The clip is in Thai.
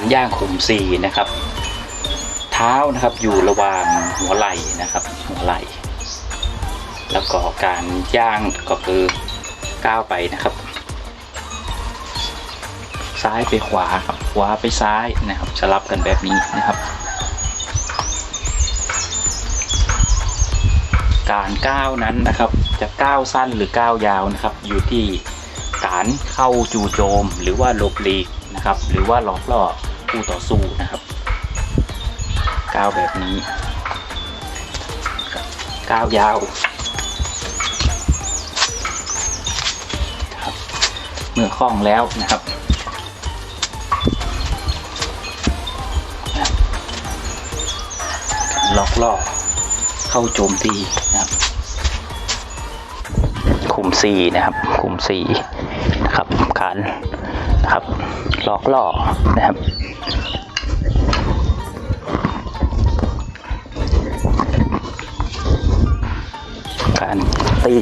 การย่างขุมสีนะครับ เท้านะครับอยู่ระหว่างหัวไหล่นะครับ หัวไหล่ แล้วก็การย่างก็คือก้าวไปนะครับ ซ้ายไปขวาครับขวาไปซ้ายนะครับสลับกันแบบนี้นะครับ การก้าวนั้นนะครับจะก้าวสั้นหรือก้าวยาวนะครับ อยู่ที่การเข้าจู่โจมหรือว่าหลบหลีกนะครับ หรือว่าหลอกล่อ ผู้ต่อสู้นะครับก้าวแบบนี้ก้าวยาวครับเมื่อคล่องแล้วนะครับล็อกล่อเข้าโจมตีนะครับคุมสี่นะครับคุมสี่นะครับการ นะครับลอกล่อนะครับการตี